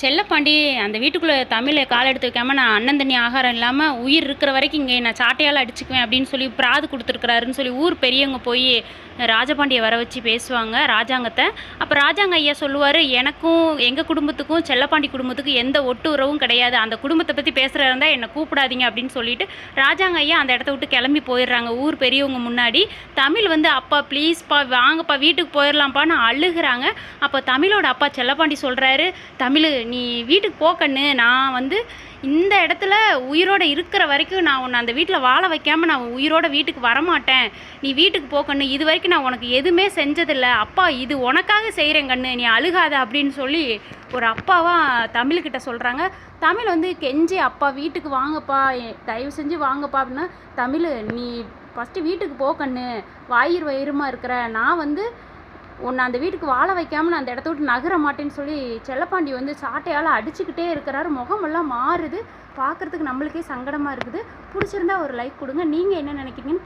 செல்லப்பாண்டி அந்த வீட்டுக்குள்ளே தமிழை கால் எடுத்து வைக்காம நான் அண்ணன் தண்ணி ஆகாரம் இல்லாமல் உயிர் இருக்கிற வரைக்கும் இங்கே நான் சாட்டையால் அடிச்சுக்குவேன் அப்படின்னு சொல்லி பிராது கொடுத்துருக்குறாருன்னு சொல்லி ஊர் பெரியவங்க போய் ராஜபாண்டியை வர வச்சு பேசுவாங்க ராஜாங்கத்தை. அப்போ ராஜாங்க ஐயா சொல்லுவார் எனக்கும் எங்கள் குடும்பத்துக்கும் செல்லப்பாண்டி குடும்பத்துக்கும் எந்த ஒட்டு உறவும் கிடையாது. அந்த குடும்பத்தை பற்றி பேசுகிறதா இருந்தால் என்னை கூப்பிடாதீங்க அப்படின்னு சொல்லிட்டு ராஜாங்க ஐயா அந்த இடத்த விட்டு கிளம்பி போயிடுறாங்க ஊர் பெரியவங்க முன்னாடி. தமிழ் வந்து அப்பா ப்ளீஸ்ப்பா வாங்கப்பா வீட்டுக்கு போயிடலாம்ப்பான்னு அழுகிறாங்க. அப்போ தமிழோட அப்பா செல்லப்பாண்டி சொல்கிறாரு தமிழ் நீ வீட்டுக்கு போக்கண்ணு நான் வந்து இந்த இடத்துல உயிரோட இருக்கிற வரைக்கும் நான் உன்னை அந்த வீட்டில் வாழ வைக்காமல் நான் உயிரோட வீட்டுக்கு வரமாட்டேன். நீ வீட்டுக்கு போக்கண்ணு இது வரைக்கும் நான் உனக்கு எதுவுமே செஞ்சதில்லை. அப்பா இது உனக்காக செய்கிறேன் கண்ணு. நீ அழுகாத அப்படின்னு சொல்லி ஒரு அப்பாவாக தமிழ்கிட்ட சொல்கிறாங்க தமிழ் வந்து கெஞ்சி அப்பா வீட்டுக்கு வாங்கப்பா. தயவு செஞ்சு வாங்கப்பா. அப்படின்னா தமிழ் நீ ஃபஸ்ட்டு வீட்டுக்கு போக்கண்ணு வாயிறு வாயிர் வயிறுமா இருக்கிற. நான் வந்து உன்னை அந்த வீட்டுக்கு வாழ வைக்காமல் நான் அந்த இடத்த விட்டு நகர மாட்டேன்னு சொல்லி செல்லப்பாண்டி வந்து சாட்டையால் அடிச்சுக்கிட்டே இருக்கிறாரு. முகமெல்லாம் மாறுது. பார்க்குறதுக்கு நம்மளுக்கே சங்கடமாக இருக்குது. பிடிச்சிருந்தா ஒரு லைக் கொடுங்க. நீங்கள் என்ன நினைக்கிறீங்கன்னு